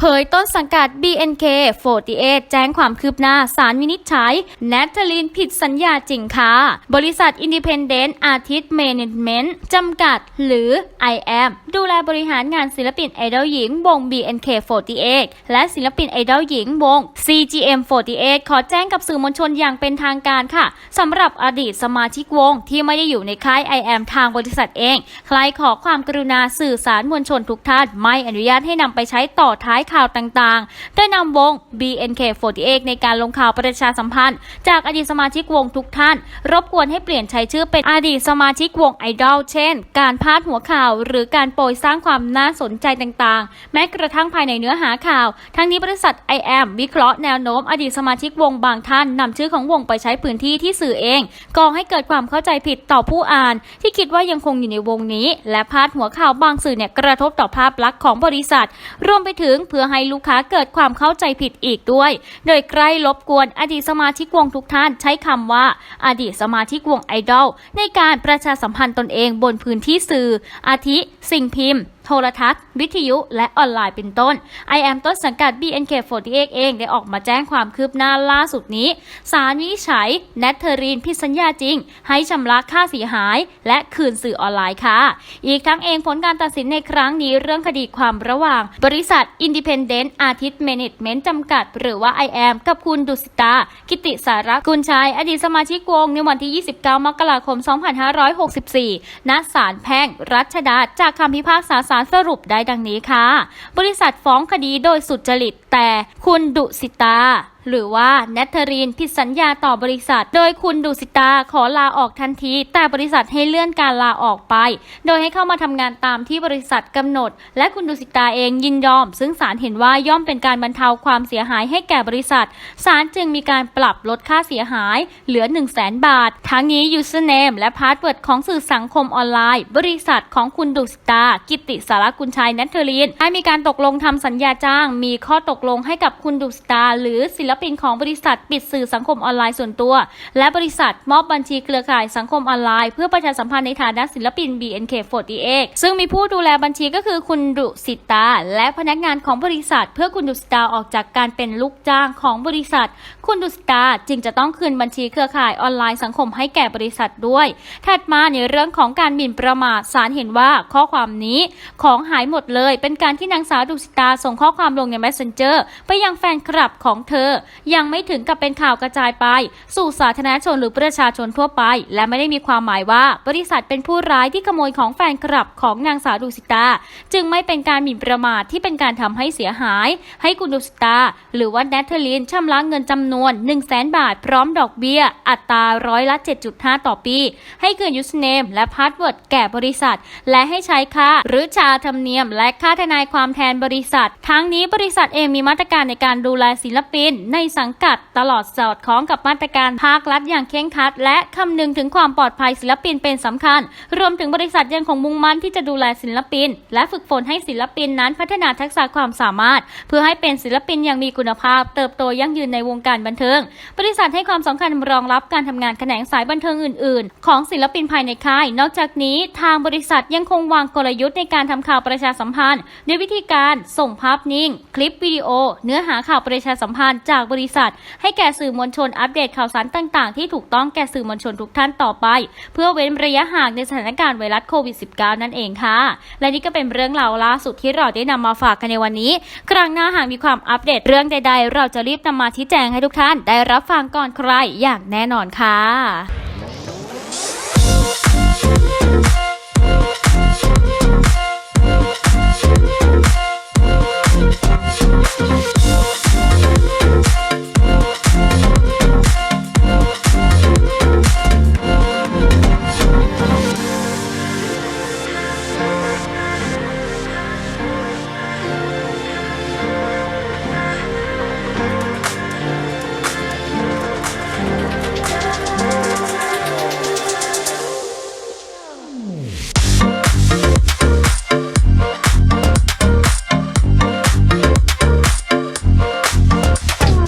เผยต้นสังกัด BNK48 แจ้งความคืบหน้าสารวินิจฉัยแนทเธอรีนผิดสัญญาจริงค่ะ บริษัท Independent Artist Management จำกัด หรือ IM ดูแลบริหารงานศิลปินไอดอลหญิงวง BNK48 และศิลปินไอดอลหญิงวง CGM48 ขอแจ้งกับสื่อมวลชนอย่างเป็นทางการค่ะสำหรับอดีตสมาชิกวงที่ไม่ได้อยู่ในค่าย IM ทางบริษัทเอง ใครขอความกรุณาสื่อสารมวลชนทุกท่านไม่อนุญาตให้นำไปใช้ต่อท้ายข่าวต่างๆโดยนำวง BNK48 ในการลงข่าวประชาสัมพันธ์ จากอดีตสมาชิกวงทุกท่าน รบกวนให้เปลี่ยนใช้ชื่อเป็นอดีตสมาชิกวงไอดอลเช่น การพาดหัวข่าว หรือการโปรยสร้างความน่าสนใจต่างๆ แม้กระทั่งภายในเนื้อหาข่าว ทั้งนี้บริษัท i อ m วิเคราะห์แนวโน้มอดีตสมาชิกวงบางท่านนำชื่อของวงไปใช้พื้นที่ที่สื่อเองก่อให้เกิดความเข้าใจผิดต่อผู้อ่าน ที่คิดว่ายังคงอยู่ในวงนี้ และพาดหัวข่าวบางสื่อเนี่ยกระทบต่อภาพลักษณ์ของบริษัท รวมไปถึงเพื่อให้ลูกค้าเกิดความเข้าใจผิดอีกด้วย โดยใกล้ลบกวนอดีตสมาชิกวงทุกท่านใช้คำว่าอดีตสมาชิกวงไอดอลในการประชาสัมพันธ์ตนเองบนพื้นที่สื่อ อาทิ สิ่งพิมพ์ โทรทัศน์ วิทยุ และออนไลน์เป็นต้น I am ต้นสังกัด BNK48 เองได้ออกมาแจ้งความคืบหน้าล่าสุดนี้สารวินิจฉัยแนทเธอรีนผิดสัญญาจริง ให้ชำระค่าเสียหาย และคืนสื่อออนไลน์ค่ะ อีกทั้งเองผลการตัดสินในครั้งนี้เรื่องคดีความระหว่าง บริษัท Independent Artist Management จำกัด หรือว่า I am กับคุณดุสิตา กิติสารกุลชัย อดีตสมาชิกวงในวันที่ 29 มกราคม 2564 ณ ศาลแพ่ง รัชดา จากคำพิพากษาศาลสรุปได้ดังนี้ค่ะ บริษัทฟ้องคดีโดยสุจริตแต่คุณดุสิตา หรือว่าแนทเธอรีนผิดสัญญาต่อบริษัท โดยคุณดุสิตาขอลาออกทันที แต่บริษัทให้เลื่อนการลาออกไป โดยให้เข้ามาทำงานตามที่บริษัทกำหนด และคุณดุสิตาเองยินยอม ซึ่งศาลเห็นว่าย่อมเป็นการบรรเทาความเสียหายให้แก่บริษัทศาลจึงมีการปรับลดค่าเสียหายเหลือ 1 0 0 0 0แบาท ทั้งนี้ username และ password ของสื่อสังคมออนไลน์ บริษัทของคุณดุสิตา กิติสารกุลชัยแนทเธอรีนให้มีการตกลงทำสัญญาจ้าง มีข้อตกลงให้กับคุณดุสิตา หรือศิลปินของบริษัทปิดสื่อสังคมออนไลน์ส่วนตัว และบริษัทมอบบัญชีเครือข่ายสังคมออนไลน์ เพื่อประชาสัมพันธ์ในฐานะศิลปิน BNK48 ซึ่งมีผู้ดูแลบัญชีก็คือคุณดุสิตา และพนักงานของบริษัท เพื่อคุณดุสิตาออกจากการเป็นลูกจ้างของบริษัท คุณดุสิตาจึงจะต้องคืนบัญชีเครือข่ายออนไลน์สังคมให้แก่บริษัทด้วย ถัดมาในเรื่องของการหมิ่นประมาทศาลเห็นว่าข้อความนี้ของหายหมดเลย เป็นการที่นางสาวดุสิตาส่งข้อความลงใน Messenger ไปยังแฟนคลับของเธอยังไม่ถึงกับเป็นข่าวกระจายไป สู่สาธารณชนหรือประชาชนทั่วไป และไม่ได้มีความหมายว่าบริษัทเป็นผู้ร้ายที่ขโมยของแฟนคลับของนางสาวดุสิตา จึงไม่เป็นการหมิ่นประมาทที่เป็นการทำให้เสียหาย ให้คุณดุสิตา หรือว่าแนทเธอรีนชำระเงินจำนวน1 0 0 0 0แบาท พร้อมดอกเบี้ย อัตราร้อยละ 7.5 ต่อปี ให้คืนยูสเนมและพาสเวิร์ดแก่บริษัท และให้ใช้ค่า หรือชาธรรมเนียม และค่าทนายความแทนบริษัท ทั้งนี้บริษัทเองมีมาตรการในการดูแลศิลปินในสังกัดตลอดสอดคล้องกับมาตรการภาครัฐอย่างเคร่งครัด และคำนึงถึงความปลอดภัยศิลปินเป็นสำคัญ รวมถึงบริษัทยังคงมุ่งมั่นที่จะดูแลศิลปิน และฝึกฝนให้ศิลปินนั้นพัฒนาทักษะความสามารถ เพื่อให้เป็นศิลปินอย่างมีคุณภาพ เติบโตยั่งยืนในวงการบันเทิง บริษัทให้ความสำคัญรองรับการทำงานแขนงสายบันเทิงอื่น ๆ ของศิลปินภายในค่าย นอกจากนี้ทางบริษัทยังคงวางกลยุทธ์ในการทำข่าวประชาสัมพันธ์ด้วยวิธีการส่งภาพนิ่ง คลิปวิดีโอ เนื้อหาข่าวประชาสัมพันธ์จากากบริษัท ให้แก่สื่อมวลชนอัปเดตข่าวสารต่างๆ ที่ถูกต้องแก่สื่อมวลชนทุกท่านต่อไป เพื่อเว้นระยะห่างในสถานการณ์ไวรัสโควิด -19 นั่นเองค่ะ และนี่ก็เป็นเรื่องราวล่าสุดที่เราได้นำมาฝากกันในวันนี้ ครั้งหน้าหากมีความอัปเดตเรื่องใด ๆ เราจะรีบนำมาชี้แจงให้ทุกท่าน ได้รับฟังก่อนใครอย่างแน่นอนค่ะ Thank you.